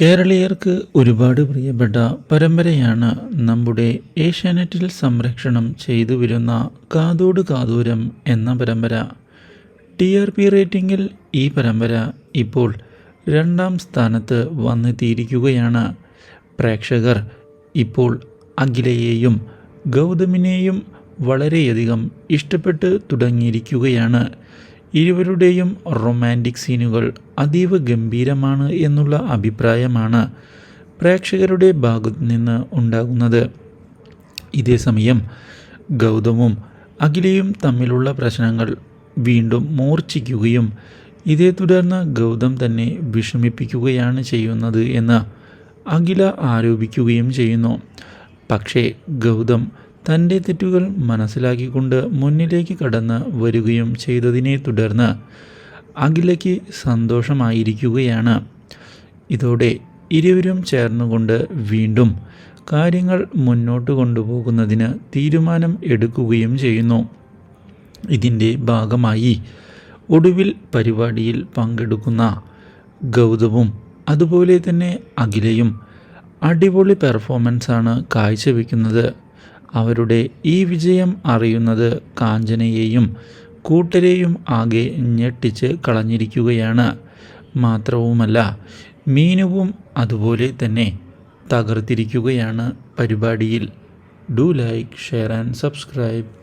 കേരളീയർക്ക് ഒരുപാട് പ്രിയപ്പെട്ട പരമ്പരയാണ് നമ്മുടെ ഏഷ്യാനെറ്റിൽ സംരക്ഷണം ചെയ്തു വരുന്ന കാതോട് കാതൂരം എന്ന പരമ്പര. ടി ആർ പി റേറ്റിംഗിൽ ഈ പരമ്പര ഇപ്പോൾ രണ്ടാം സ്ഥാനത്ത് വന്നെത്തിയിരിക്കുകയാണ്. പ്രേക്ഷകർ ഇപ്പോൾ അഖിലയെയും ഗൗതമിനെയും വളരെയധികം ഇഷ്ടപ്പെട്ട് തുടങ്ങിയിരിക്കുകയാണ്. ഇരുവരുടെയും റൊമാന്റിക് സീനുകൾ അതീവ ഗംഭീരമാണ് എന്നുള്ള അഭിപ്രായമാണ് പ്രേക്ഷകരുടെ ഭാഗത്തു നിന്ന് ഉണ്ടാകുന്നത് ഇതേസമയം ഗൗതമും അഖിലയും തമ്മിലുള്ള പ്രശ്നങ്ങൾ വീണ്ടും മൂർച്ഛിക്കുകയും ഇതേ തുടർന്ന് ഗൗതം തന്നെ വിഷമിപ്പിക്കുകയാണ് ചെയ്യുന്നത് എന്ന് അഖില ആരോപിക്കുകയും ചെയ്യുന്നു. പക്ഷേ ഗൗതം തന്റെ തെറ്റുകൾ മനസ്സിലാക്കിക്കൊണ്ട് മുന്നിലേക്ക് കടന്ന് വരികയും ചെയ്തതിനെ തുടർന്ന് അഖിലയ്ക്ക് സന്തോഷമായിരിക്കുകയാണ്. ഇതോടെ ഇരുവരും ചേർന്നുകൊണ്ട് വീണ്ടും കാര്യങ്ങൾ മുന്നോട്ട് കൊണ്ടുപോകുന്നതിന് തീരുമാനം എടുക്കുകയും ചെയ്യുന്നു. ഇതിന്റെ ഭാഗമായി ഒടുവിൽ പരിപാടിയിൽ പങ്കെടുക്കുന്ന ഗൗതവും അതുപോലെ തന്നെ അഖിലയും അടിപൊളി പെർഫോമൻസാണ് കാഴ്ചവെക്കുന്നത്. അവരുടെ ഈ വിജയം അറിയുന്നത് കാഞ്ചനയെയും കൂട്ടരെയും ആകെ ഞെട്ടിച്ച് കളഞ്ഞിരിക്കുകയാണ്. മാത്രവുമല്ല മീനുവും അതുപോലെ തന്നെ തകർത്തിരിക്കുകയാണ് പരിപാടിയിൽ. Do like share and subscribe.